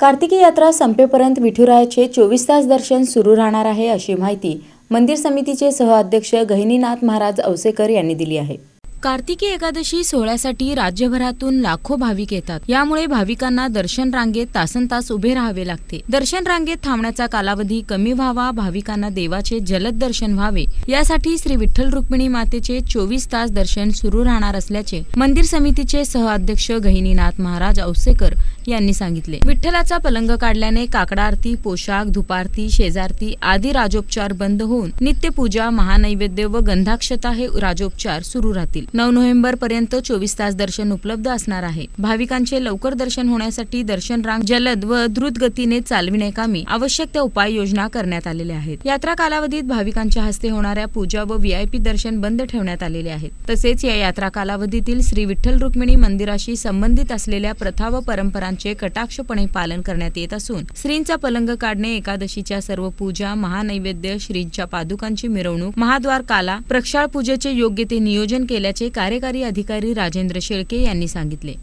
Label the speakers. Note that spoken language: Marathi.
Speaker 1: कार्तिकी यात्रा संपेपर्यंत विठुरायाचे चोवीस तास दर्शन सुरू राहणार आहे अशी माहिती मंदिर समितीचे सहअध्यक्ष गहिनीनाथ महाराज औसेकर यांनी दिली आहे. कार्तिकी एकादशी सोहळ्यासाठी राज्यभरातून लाखो भाविक येतात. यामुळे भाविकांना दर्शन रांगेत तासन तास उभे राहावे लागते. दर्शन रांगेत थांबण्याचा कालावधी कमी व्हावा भाविकांना देवाचे जलद दर्शन व्हावे. यासाठी श्री विठ्ठल रुक्मिणी मातेचे चोवीस तास दर्शन सुरू राहणार असल्याचे मंदिर समितीचे सहअध्यक्ष गहिनीनाथ महाराज औसेकर यांनी सांगितले. विठ्ठलाचा पलंग काढल्याने काकडा आरती पोशाख धुपारती शेजारती आदी राजोपचार बंद होऊन नित्यपूजा महानैवेद्य व गंधाक्षता हे राजोपचार सुरू राहतील. नऊ नोव्हेंबर पर्यंत चोवीस तास दर्शन उपलब्ध असणार आहे. भाविकांचे लवकर दर्शन होण्यासाठी दर्शन रांग जलद व द्रुत गतीने चालविण्याकामी आवश्यक त्या उपाययोजना करण्यात आलेल्या आहेत. यात्रा कालावधीत भाविकांच्या हस्ते होणाऱ्या पूजा व व्हीआयपी दर्शन बंद ठेवण्यात आलेले आहेत. तसेच या यात्रा कालावधीतील श्री विठ्ठल रुक्मिणी मंदिराशी संबंधित असलेल्या प्रथा व परंपरांचे कटाक्षपणे पालन करण्यात येत असून श्रींचा पलंग काढणे एकादशीच्या सर्व पूजा महानैवेद्य श्रींच्या पादुकांची मिरवणूक महाद्वार काला प्रक्षाळ पूजेचे योग्य ते नियोजन केल्याचे कार्यकारी अधिकारी राजेंद्र शेळके यांनी सांगितले.